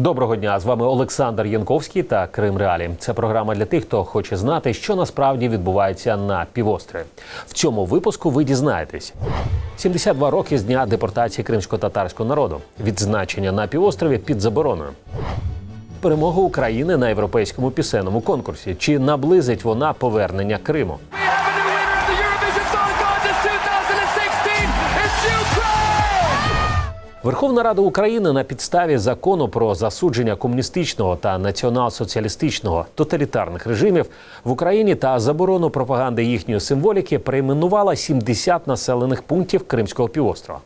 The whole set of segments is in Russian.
Доброго дня! З вами Олександр Янковський та Крим Реалі. Це програма для тих, хто хоче знати, що насправді відбувається на півострові. В цьому випуску ви дізнаєтесь. 72 роки з дня депортації кримсько-татарського народу. Відзначення на півострові під забороною. Перемога України на європейському пісенному конкурсі. Чи наблизить вона повернення Криму? Верховна Рада України на підставі закону про засудження комуністичного та націонал-соціалістичного тоталітарних режимів в Україні та заборону пропаганди їхньої символіки перейменувала 70 населених пунктів Кримського півострова.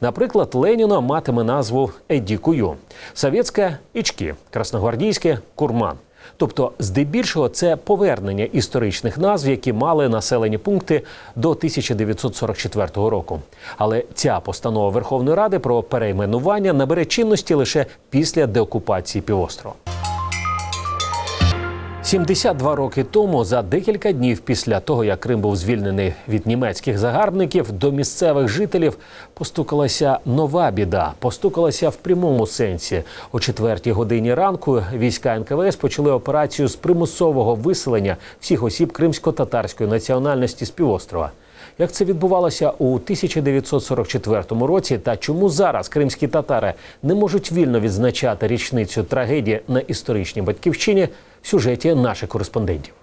Наприклад, Леніно матиме назву Едікую, Совєтське Ічки, Красногвардійське Курман. Тобто, здебільшого, це повернення історичних назв, які мали населені пункти до 1944 року. Але ця постанова Верховної Ради про перейменування набере чинності лише після деокупації півострова. 72 роки тому, за декілька днів після того, як Крим був звільнений від німецьких загарбників, до місцевих жителів постукалася нова біда. Постукалася в прямому сенсі. О четвертій годині ранку війська НКВС почали операцію з примусового виселення всіх осіб кримсько-татарської національності з півострова. Як це відбувалося у 1944 році, та чому зараз кримські татари не можуть вільно відзначати річницю трагедії на історичній батьківщині сюжеті наших кореспондентів.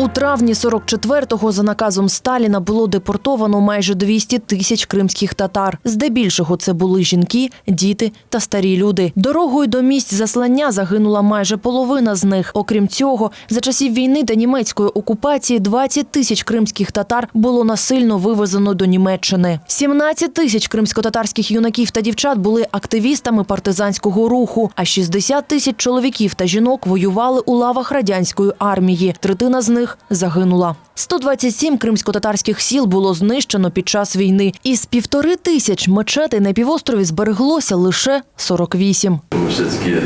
У травні 44-го за наказом Сталіна було депортовано майже 200 тисяч кримських татар. Здебільшого це були жінки, діти та старі люди. Дорогою до місць заслання загинула майже половина з них. Окрім цього, за часів війни та німецької окупації 20 тисяч кримських татар було насильно вивезено до Німеччини. 17 тисяч кримсько-татарських юнаків та дівчат були активістами партизанського руху, а 60 тисяч чоловіків та жінок воювали у лавах радянської армії. Третина з них загинула. 127 кримсько-татарських сіл було знищено під час війни. Із півтори тисяч мечетей на півострові збереглося лише 48. Ми все-таки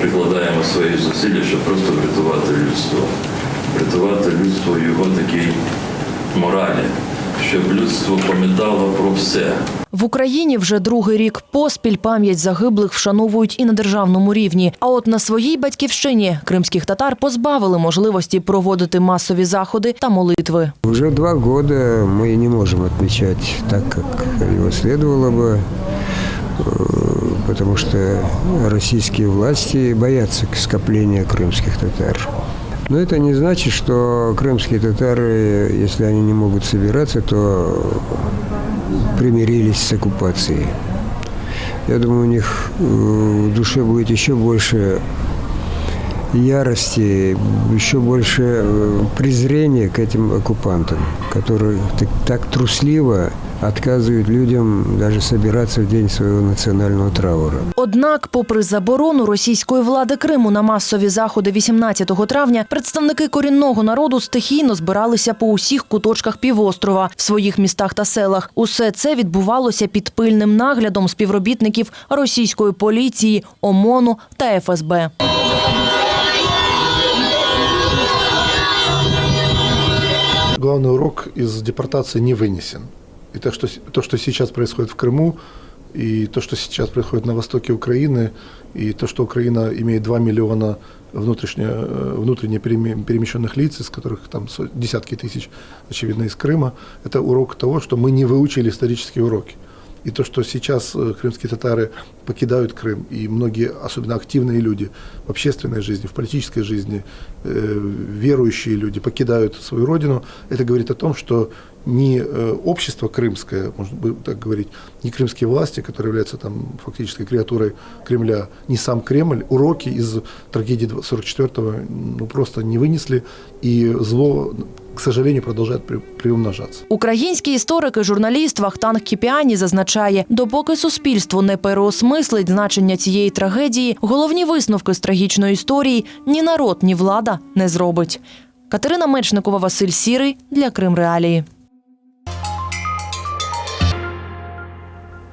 прикладаємо свої зусилля, щоб просто врятувати людство. Врятувати людство його такій моралі, щоб людство пам'ятало про все. В Україні вже другий рік поспіль пам'ять загиблих вшановують і на державному рівні. А от на своїй батьківщині кримських татар позбавили можливості проводити масові заходи та молитви. Уже два года мы не можем отмечать так, как его следовало бы, э, потому что российские власти боятся скопления крымских татар. Но это не значит, что крымские татары, если они не могут собираться, то примирились с оккупацией. Я думаю, у них э, в душе будет еще больше ярости, еще больше э, презрения к этим оккупантам, которые так, так трусливо отказывают людям даже собираться в день своего национального траура. Однак, попри заборону російської влади Криму на масові заходи 18 травня, представники корінного народу стихійно збиралися по усіх куточках півострова в своїх містах та селах. Усе це відбувалося під пильним наглядом співробітників російської поліції, ОМОНу та ФСБ. главный урок из депортации не вынесен. И то что, то, что сейчас происходит в Крыму, и то, что сейчас происходит на востоке Украины, и то, что Украина имеет 2 миллиона внутренне, э, внутренне переме- перемещенных лиц, из которых там десятки тысяч, очевидно, из Крыма, это урок того, что мы не выучили исторические уроки. И то, что сейчас э, крымские татары покидают Крым, и многие, особенно активные люди в общественной жизни, в политической жизни, э, верующие люди покидают свою родину, это говорит о том, что не э, общество крымское, можно так говорить, не крымские власти, которые являются там фактически креатурой Кремля, не сам Кремль, уроки из трагедии 44-го ну, просто не вынесли, и зло, к сожалению, продолжает при- приумножаться. Український історик і журналіст Вахтанг Кіпіані зазначає, допоки суспільство не переосмислить значення цієї трагедії, головні висновки з трагічної історії ні народ, ні влада не зробить. Катерина Мечникова, Василь Сірий для Крим Реалії.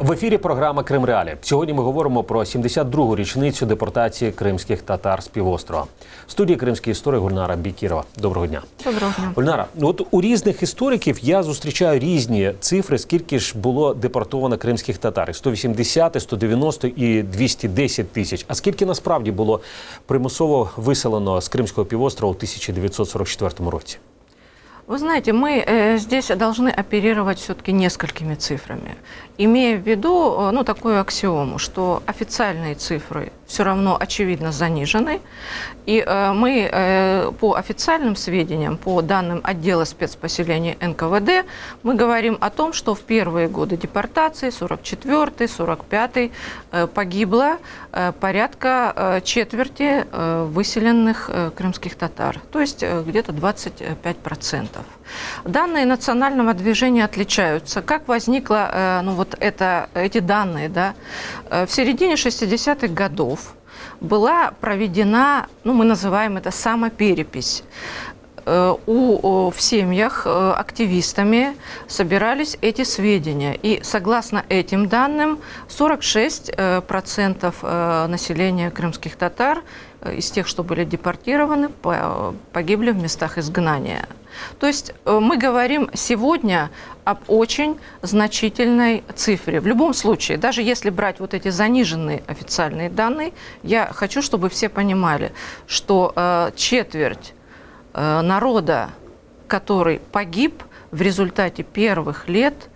В ефірі програма Крим Реалі. Сьогодні ми говоримо про 72-гу річницю депортації кримських татар з півострова. В студії кримський історик Гульнара Бікірова. Доброго дня. Доброго дня. Гульнара, ну от у різних істориків я зустрічаю різні цифри, скільки ж було депортовано кримських татар: І 180, і 190 і 210 тисяч. А скільки насправді було примусово виселено з Кримського півострова у 1944 році? Вы знаете, мы э, здесь должны оперировать все-таки несколькими цифрами, Имея в виду э, ну, такую аксиому, что официальные цифры все равно очевидно занижены, и э, мы э, по официальным сведениям, по данным отдела спецпоселений НКВД, мы говорим о том, что в первые годы депортации, 44-45, э, погибло порядка четверти выселенных крымских татар, то есть где-то 25%. Данные национального движения отличаются. Как возникло э, ну, вот это, эти данные? Да? Э, В середине 60-х годов была проведена, ну, мы называем это самоперепись. Э, У, в семьях э, активистами собирались эти сведения. И согласно этим данным, 46% э, процентов, э, населения крымских татар из тех, что были депортированы, по- погибли в местах изгнания. То есть э, мы говорим сегодня об очень значительной цифре. В любом случае, даже если брать вот эти заниженные официальные данные, я хочу, чтобы все понимали, что э, четверть э, народа, который погиб в результате первых лет,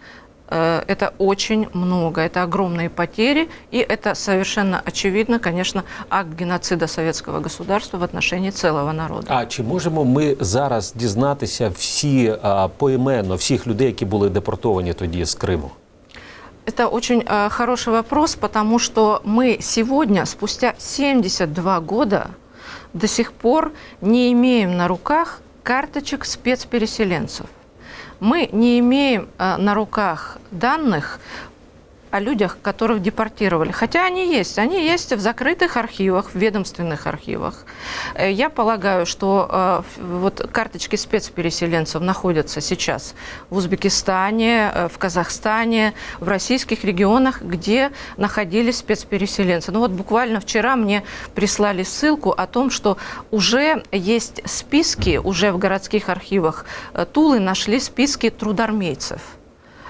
это очень много, это огромные потери, и это совершенно очевидно, конечно, акт геноцида советского государства в отношении целого народа. А чи можемо ми зараз дізнатися всі а, поіменно всіх людей, які були депортовані тоді з Криму? Это очень э, хороший вопрос, потому что мы сегодня, спустя 72 года, до сих пор не имеем на руках карточек спецпереселенцев. Мы не имеем э, на руках данных о людях, которых депортировали. Хотя они есть. Они есть в закрытых архивах, в ведомственных архивах. Э, Я полагаю, что э, вот карточки спецпереселенцев находятся сейчас в Узбекистане, э, в Казахстане, в российских регионах, где находились спецпереселенцы. Ну вот буквально вчера мне прислали ссылку о том, что уже есть списки, уже в городских архивах Тулы нашли списки трудармейцев.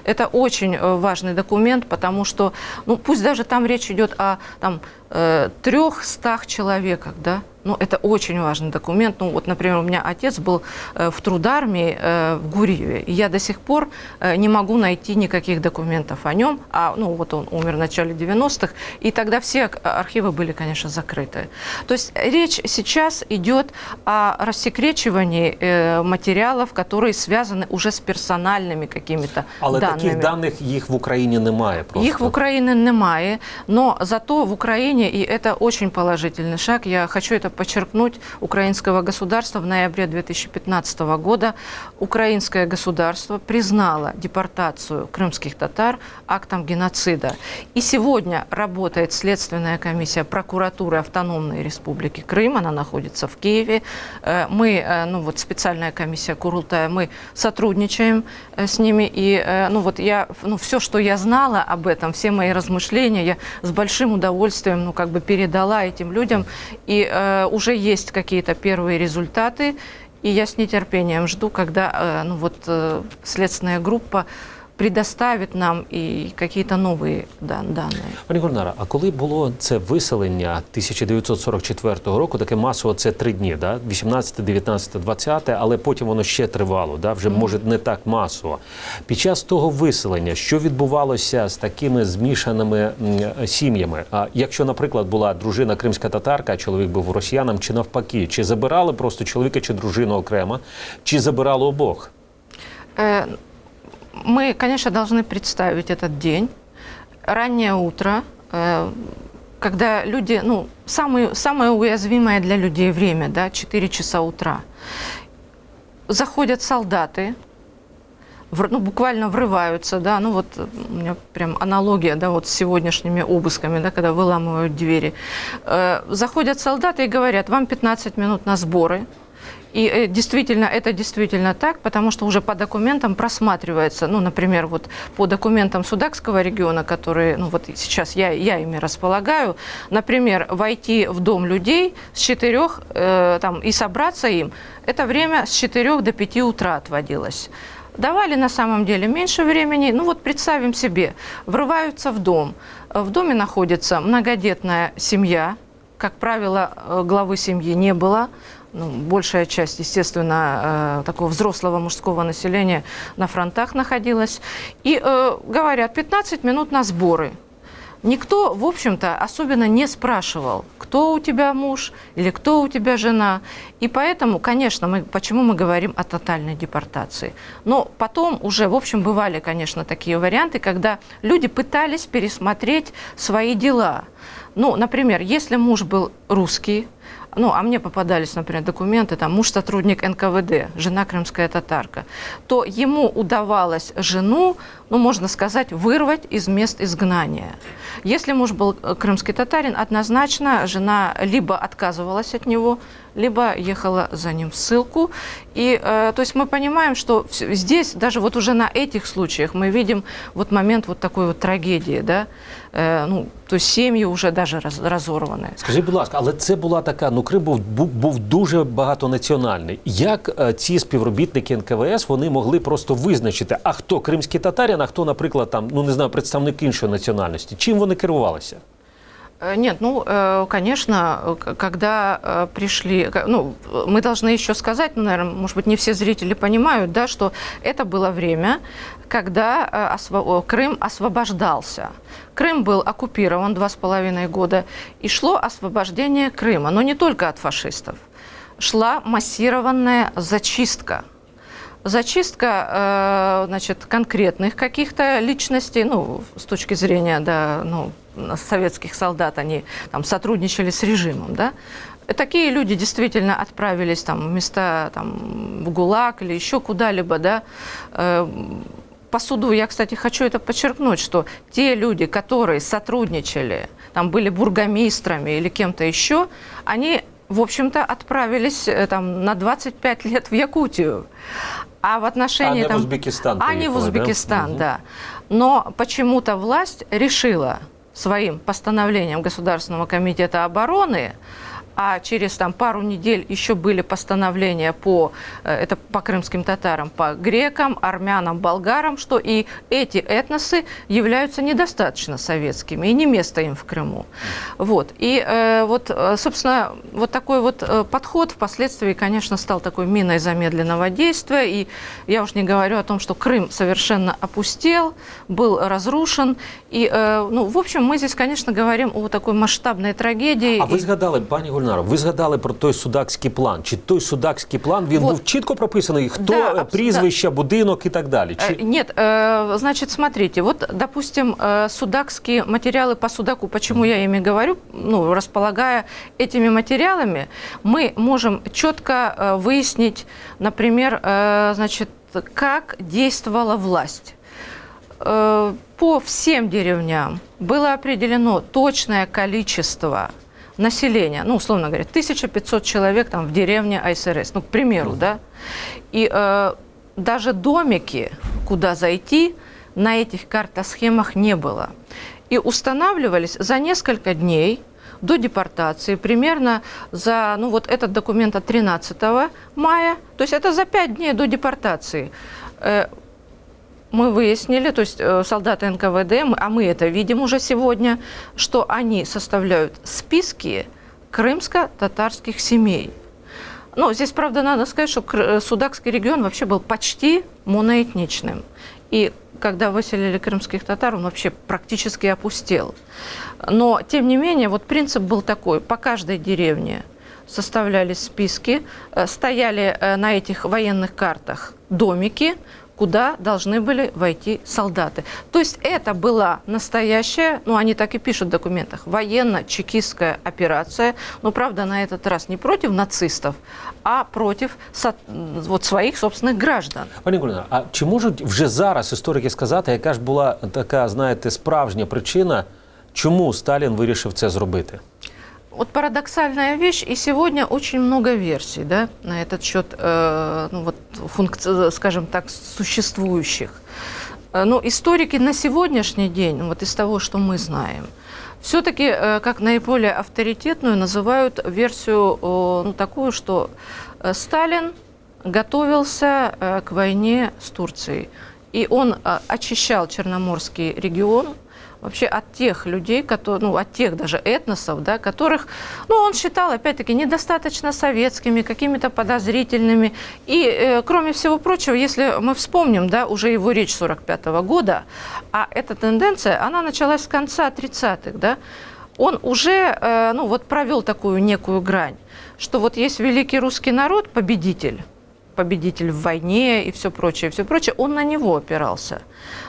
Это очень э, важный документ, потому что, ну, пусть даже там речь идет о там, э, трехстах человеках, да, но это очень важный документ. Ну, вот, например, у меня отец был э, в трудармии э, в Гурьеве, и я до сих пор э, не могу найти никаких документов о нем. А, ну, вот он умер в начале 90-х, и тогда все ак- архивы были, конечно, закрыты. То есть речь сейчас идет о рассекречивании э, материалов, которые связаны уже с персональными какими-то Але даними. таких даних їх в Україні немає. Просто Їх в Україні немає, но зато в Украине, и это очень положительный шаг, я хочу это подчеркнуть, украинского государства в ноябре 2015 года украинское государство признало депортацию крымских татар актом геноцида. И сегодня работает Следственная комиссия прокуратуры Автономной Республики Крым, она находится в Киеве. Э, Мы, э, ну вот специальная комиссия Курултая, мы сотрудничаем э, с ними. И ну вот я, ну все, что я знала об этом, все мои размышления, я с большим удовольствием, ну как бы передала этим людям. И уже есть какие-то первые результаты. И я с нетерпением жду, когда э, ну вот э, следственная группа предоставит нам и какие-то новые дан- данные. Пані Гульнара, а коли було це виселення 1944 року, таке масово це три дні, да? 18, 19, 20, але потім воно ще тривало, да? вже може не так масово. Під час того виселення, що відбувалося з такими змішаними м, сім'ями? А якщо, наприклад, була дружина кримська татарка, а чоловік був росіяном, чи навпаки, чи забирали просто чоловіка чи дружину окремо, чи забирали обох? Э, Мы, конечно, должны представить этот день, раннее утро, э, когда люди, ну, самое, самое уязвимое для людей время, да, 4 часа утра. Заходят солдаты, вр- ну, буквально врываются, да, ну вот у меня прям аналогия, да, вот с сегодняшними обысками, да, когда выламывают двери. Э, заходят солдаты и говорят, вам 15 минут на сборы, И э, действительно, это действительно так, потому что уже по документам просматривается, ну, например, вот по документам Судакского региона, которые, ну, вот сейчас я, я ими располагаю, например, войти в дом людей с 4 э, там, и собраться им, это время с 4 до 5 утра отводилось. Давали на самом деле меньше времени. Ну вот представим себе, врываются в дом. В доме находится многодетная семья. Как правило, э, главы семьи не было. Ну, большая часть, естественно, э, такого взрослого мужского населения на фронтах находилась. И э, говорят, 15 минут на сборы. Никто, в общем-то, особенно не спрашивал, кто у тебя муж или кто у тебя жена. И поэтому, конечно, мы, почему мы говорим о тотальной депортации. Но потом уже, в общем, бывали, конечно, такие варианты, когда люди пытались пересмотреть свои дела. Ну, например, если муж был русский, ну, а мне попадались, например, документы, там, муж сотрудник НКВД, жена крымская татарка, то ему удавалось жену, ну, можно сказать, вырвать из мест изгнания. Если муж был э, крымский татарин, однозначно жена либо отказывалась от него, либо ехала за ним в ссылку. И, э, то есть мы понимаем, что здесь, даже вот уже на этих случаях, мы видим вот момент вот такой вот трагедии, да, ну, то сім'ї вже даже раз, разорваны. Скажіть, будь ласка, але це була така, ну Крим був, був, був дуже багатонаціональний. Як е, ці співробітники НКВС вони могли просто визначити, а хто кримський татарин, а хто, наприклад, там, ну не знаю, представник іншої національності? Чим вони керувалися? Э, Нет, ну, э, конечно, когда э, пришли, ну, мы должны еще сказать, ну, наверное, может быть, не все зрители понимают, да, что это было время, когда Крым освобождался. Крым был оккупирован два с половиной года, и шло освобождение Крыма, но не только от фашистов. Шла массированная зачистка зачистка значит, конкретных каких-то личностей, ну, с точки зрения да, ну, советских солдат, они там сотрудничали с режимом, да, Такие люди действительно отправились там, в места там, в ГУЛАГ или еще куда-либо, да, Э, по суду, я, кстати, хочу это подчеркнуть, что те люди, которые сотрудничали, там были бургомистрами или кем-то еще, они, в общем-то, отправились э, там, на 25 лет в Якутию. А в отношении... А не в там, Узбекистан А не в да? Узбекистан, Мгм. да. Но почему-то власть решила своим постановлением Государственного комитета обороны а через там, пару недель еще были постановления по, э, это по крымским татарам, по грекам, армянам, болгарам, что и эти этносы являются недостаточно советскими, и не место им в Крыму. Вот. И э, вот, э, собственно, вот такой вот э, подход впоследствии, конечно, стал такой миной замедленного действия, и я уж не говорю о том, что Крым совершенно опустел, был разрушен, и, э, ну, в общем, мы здесь, конечно, говорим о такой масштабной трагедии. А ви згадали, пані Гульнаро, ви згадали про той судакський план. Чи той судакський план він Вот. був чітко прописаний? Хто Да, е, абс- прізвища, будинок і так далі? Э, Чи Нет, э, значит, смотрите, вот, допустим, э, судакские материалы по судаку, почему я ими говорю, ну, располагая этими материалами, мы можем четко э, выяснить, например, э, значит, как действовала власть. Э, По всем деревням было определено точное количество населения, ну, условно говоря, 1500 человек там в деревне Айсерес, ну, к примеру, да, и э, даже домики, куда зайти, на этих картосхемах не было. И устанавливались за несколько дней до депортации, примерно за, ну вот этот документ от 13 мая, то есть это за пять дней до депортации. Мы выяснили, то есть э, солдаты НКВД, а мы это видим уже сегодня, что они составляют списки крымско-татарских семей. Ну, здесь, правда, надо сказать, что э, Судакский регион вообще был почти моноэтничным. И когда выселили крымских татар, он вообще практически опустел. Но, тем не менее, вот принцип был такой. По каждой деревне составлялись списки, э, стояли на этих военных картах домики, куда должны были войти солдаты. То есть это была настоящая, ну они так и пишут в документах, военно-чекистская операция, но правда на этот раз не против нацистов, а против со- вот своих собственных граждан. Пані Гульнаро, а чи можуть вже зараз історики сказати, яка ж була така, знаєте, справжня причина, чому Сталін вирішив це зробити? Вот парадоксальная вещь, и сегодня очень много версий да, на этот счет, э, ну, вот, функци- скажем так, существующих. Э, Но историки на сегодняшний день, вот из того, что мы знаем, все-таки как наиболее авторитетную называют версию э, ну, такую, что э, Сталин готовился э, к войне с Турцией. И он э, очищал Черноморский регион вообще от тех людей, которые, ну, от тех даже этносов, да, которых, ну, он считал, опять-таки, недостаточно советскими, какими-то подозрительными. И, э, кроме всего прочего, если мы вспомним, да, уже его речь 45 года, а эта тенденция, она началась с конца 30-х, да, он уже, э, ну, вот провел такую некую грань, что вот есть великий русский народ, победитель, победитель в войне и все прочее, все прочее, он на него опирался.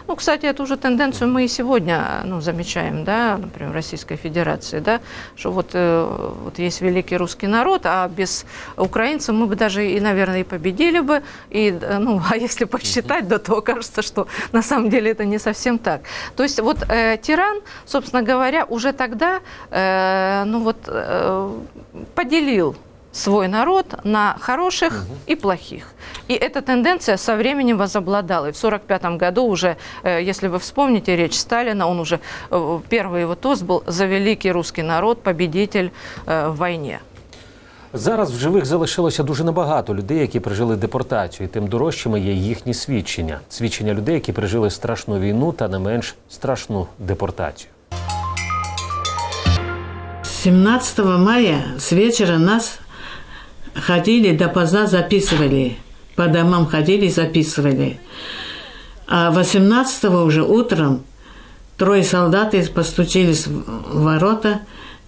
Ну, кстати, эту же тенденцию мы и сегодня ну, замечаем, да, например, в Российской Федерации, да, что вот, э, вот есть великий русский народ, а без украинцев мы бы даже и, наверное, и победили бы, и, э, ну, а если посчитать, да, то окажется, что на самом деле это не совсем так. То есть вот э, тиран, собственно говоря, уже тогда, э, ну вот, э, поделил свой народ на хороших и плохих. И эта тенденция со временем возобладала. И в 1945 году уже, э, если вы вспомните речь Сталина, он уже, э, первый его тост был «За великий русский народ, победитель э, в войне». Зараз в живих залишилося дуже небагато людей, які пережили депортацію, і тим дорожчими є їхні свідчення. Свідчення людей, які пережили страшну війну та не менш страшну депортацію. 17 мая с вечера нас ходили допоздна записывали. По домам ходили записывали. А 18 уже утром трое солдат постучились в ворота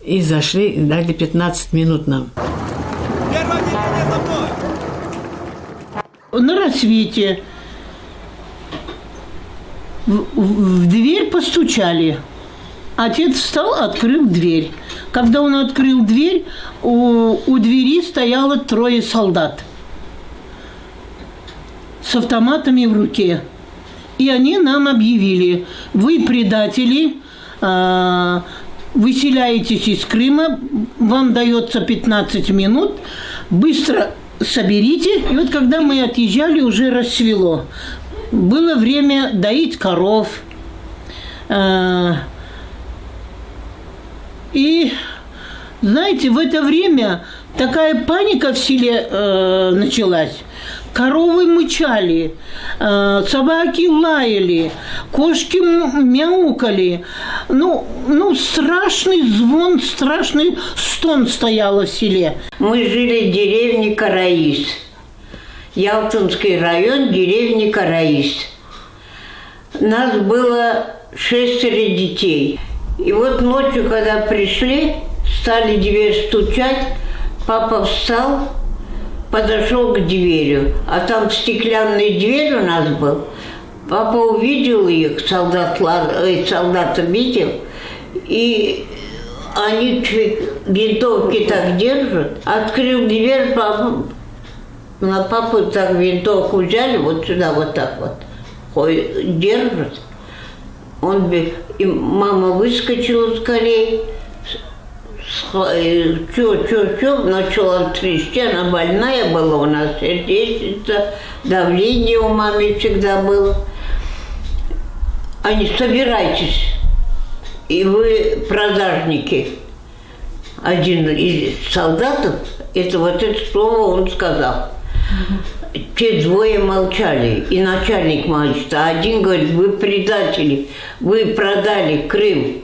и зашли, и дали 15 минут нам. на рассвете в, в- дверь постучали. Отец встал, открыл дверь. Когда он открыл дверь, у, у двери стояло трое солдат с автоматами в руке. И они нам объявили, вы предатели, а, выселяетесь из Крыма, вам дается 15 минут, быстро соберите. И вот когда мы отъезжали, уже рассвело. Было время доить коров. А, И, знаете, в это время такая паника в селе э, началась. Коровы мычали, э, собаки лаяли, кошки мяукали. Ну, ну, страшный звон, страшный стон стояло в селе. Мы жили в деревне Караис. Ялтинский район, деревни Караис. Нас было шестеро детей. И вот ночью, когда пришли, стали дверь стучать, папа встал, подошел к двери, а там стеклянная дверь у нас был. Папа увидел их, солдат, э, солдата видел, и они винтовки так держат. Открыл дверь, папа, на папу так винтовку взяли, вот сюда, вот так вот, держат. Он бе- и мама выскочила скорее, что, что, что, начала трясти, она больная была у нас, сердечница, давление у мамы всегда было. Они, собирайтесь, и вы продажники. Один из солдатов, это вот это слово он сказал. Те двое молчали, и начальник молчит, а один говорит, вы предатели, вы продали Крым.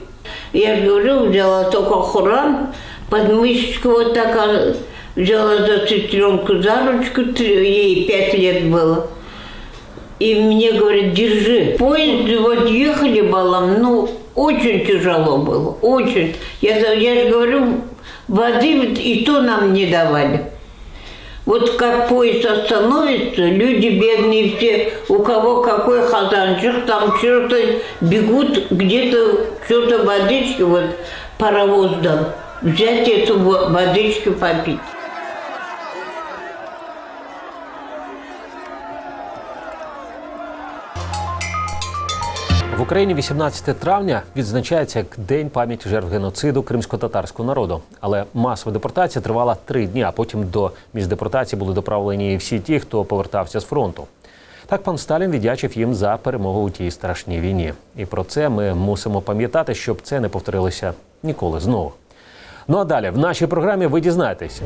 Я говорю, взяла только Хуран, под мышечку вот так а, взяла за сестренку за ручку, ей пять лет было. И мне говорят, держи. Поезд, вот ехали балам, ну, очень тяжело было, очень. Я, я же говорю, воды и то нам не давали. Вот как поезд остановится, люди бедные все, у кого какой хазанчик, там что-то бегут, где-то что-то водички, вот паровоз дал. Взять эту во- водичку попить. В Україні 18 травня відзначається як День пам'яті жертв геноциду кримсько-татарського народу. Але масова депортація тривала три дні, а потім до місць депортації були доправлені всі ті, хто повертався з фронту. Так пан Сталін віддячив їм за перемогу у тій страшній війні. І про це ми мусимо пам'ятати, щоб це не повторилося ніколи знову. Ну а далі в нашій програмі ви дізнаєтеся.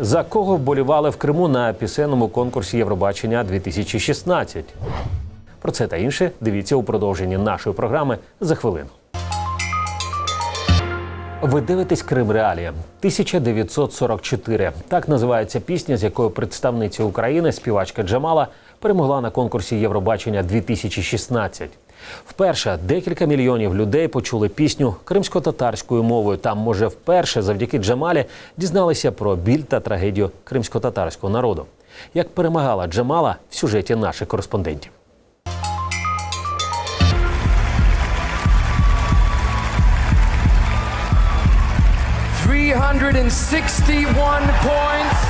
За кого вболівали в Криму на пісенному конкурсі Євробачення 2016? Про це та інше дивіться у продовженні нашої програми за хвилину. Ви дивитесь Крим Реалія 1944. Так називається пісня, з якою представниця України, співачка Джамала, перемогла на конкурсі Євробачення 2016. Вперше декілька мільйонів людей почули пісню кримсько-татарською мовою. Там, може, вперше завдяки Джамалі дізналися про біль та трагедію кримсько-татарського народу. Як перемагала Джамала в сюжеті наших кореспондентів. 361 points.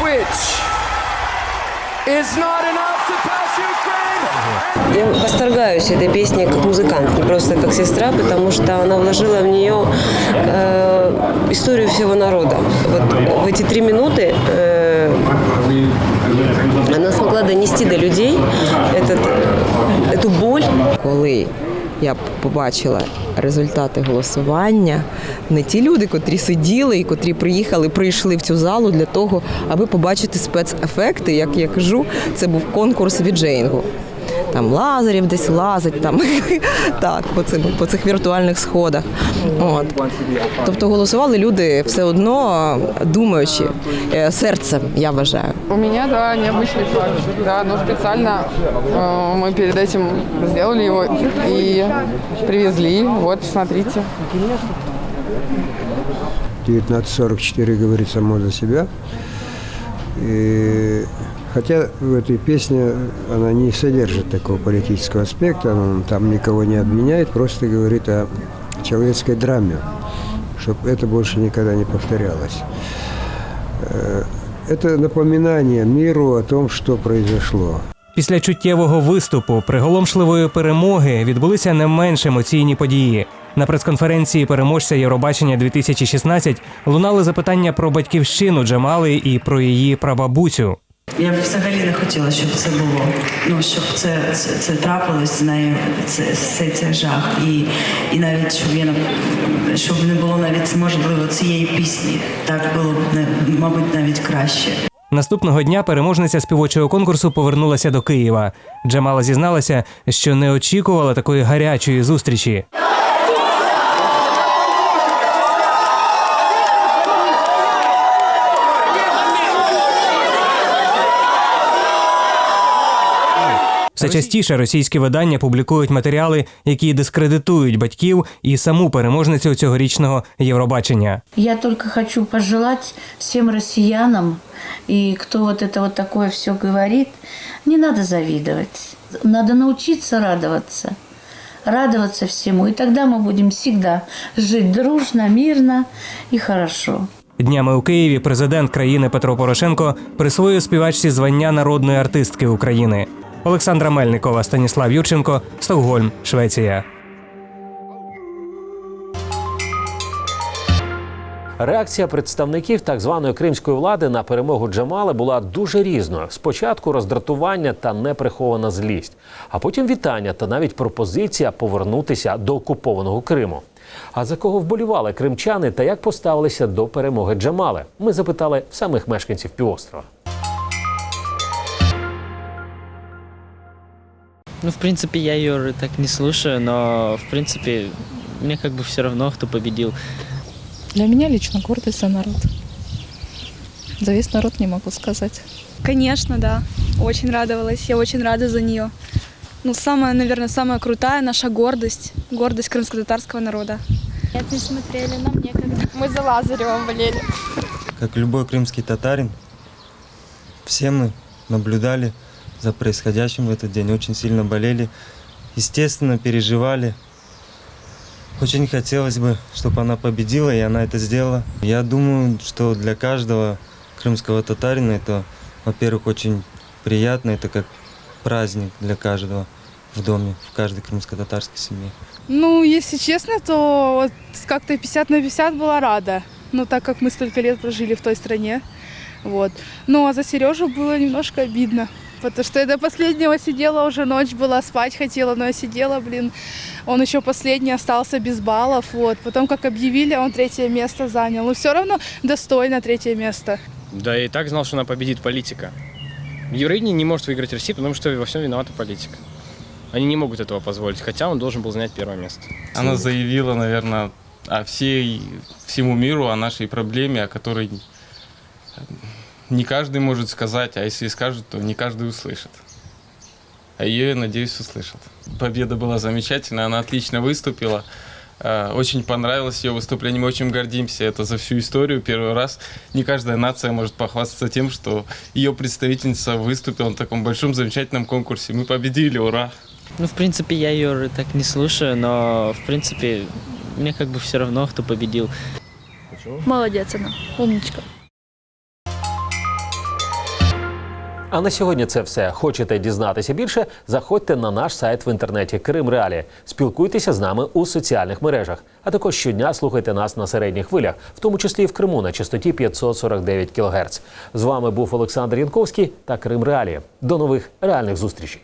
Which is not enough to pass Ukraine. Я восторгаюсь этой песней как музыкант, не просто как сестра, потому что она вложила в нее э, историю всего народа. Вот в эти три минуты э, она смогла донести до людей этот, э, эту боль. Я побачила результати голосування, не ті люди, котрі сиділи і котрі приїхали, прийшли в цю залу для того, аби побачити спецефекти. Як я кажу, це був конкурс від Джейнгу Там Лазарів десь лазить, там так, по цим по цих віртуальних сходах. От. Тобто голосували люди все одно думаючи е, серцем, я вважаю. У меня, да, необычный факт. Да, но специально э, мы перед этим сделали его и привезли. Вот, смотрите. 1944 говорит само за себя. И хотя в этой песне она не содержит такого политического аспекта, она там никого не обвиняет, просто говорит о человеческой драме, чтобы это больше никогда не повторялось. Э, Это напоминание миру о том, что произошло. Після чуттєвого виступу приголомшливої перемоги відбулися не менш емоційні події. На прес-конференції переможця Євробачення 2016 лунали запитання про батьківщину Джамали і про її прабабусю. Я б взагалі не хотіла, щоб це було. Ну щоб це, це, це трапилось з нею, це все це жах. І, і навіть щоб я щоб не було навіть можливо цієї пісні. Так було б не- мабуть навіть краще. Наступного дня переможниця співочого конкурсу повернулася до Києва. Джамала зізналася, що не очікувала такої гарячої зустрічі. Все частіше російські видання публікують матеріали, які дискредитують батьків і саму переможницю цьогорічного Євробачення. Я тільки хочу пожелати всім росіянам, і хто от це вот таке все говорить, не треба завідувати. Треба навчитися радуватися, радуватися всьому. І тоді ми будемо завжди жити дружно, мирно і хорошо. Днями у Києві президент країни Петро Порошенко присвоїв співачці звання народної артистки України. Олександра Мельникова, Станіслав Юрченко, Стокгольм, Швеція. Реакція представників так званої кримської влади на перемогу Джамали була дуже різною. Спочатку роздратування та неприхована злість, а потім вітання та навіть пропозиція повернутися до окупованого Криму. А за кого вболівали кримчани та як поставилися до перемоги Джамали? Ми запитали самих мешканців півострова. Ну, в принципе, я ее так не слушаю, но, в принципе, мне как бы все равно, кто победил. Для меня лично гордость за народ. За весь народ не могу сказать. Конечно, да. Очень радовалась. Я очень рада за нее. Ну, самая, наверное, самая крутая наша гордость. Гордость крымско-татарского народа. Нет, не смотрели, нам некогда. Мы за Лазаревым болели. Как любой крымский татарин, все мы наблюдали за происходящим в этот день, очень сильно болели, естественно, переживали. Очень хотелось бы, чтобы она победила, и она это сделала. Я думаю, что для каждого крымского татарина это, во-первых, очень приятно, это как праздник для каждого в доме, в каждой крымско-татарской семье. Ну, если честно, то вот как-то 50 на 50 была рада. Ну, так как мы столько лет прожили в той стране. Вот. Ну, а за Сережу было немножко обидно. Потому что я до последнего сидела, уже ночь была, спать хотела, но я сидела, блин. Он еще последний остался без баллов. Вот. Потом, как объявили, он третье место занял. Но все равно достойно третье место. Да я и так знал, что она победит политика. Евровидение не может выиграть Россия, потому что во всем виновата политика. Они не могут этого позволить, хотя он должен был занять первое место. Она заявила, наверное, о всей, всему миру, о нашей проблеме, о которой не каждый может сказать, а если и скажет, то не каждый услышит. А ее, я надеюсь, услышат. Победа была замечательная, она отлично выступила. Э, Очень понравилось ее выступление, мы очень гордимся. Это за всю историю первый раз. Не каждая нация может похвастаться тем, что ее представительница выступила на таком большом замечательном конкурсе. Мы победили, ура! Ну, в принципе, я ее так не слушаю, но, в принципе, мне как бы все равно, кто победил. Молодец она, умничка. А на сьогодні це все. Хочете дізнатися більше? Заходьте на наш сайт в інтернеті Крим Реалі. Спілкуйтеся з нами у соціальних мережах. А також щодня слухайте нас на середніх хвилях, в тому числі і в Криму на частоті 549 кГц. З вами був Олександр Янковський та Крим Реалі. До нових реальних зустрічей.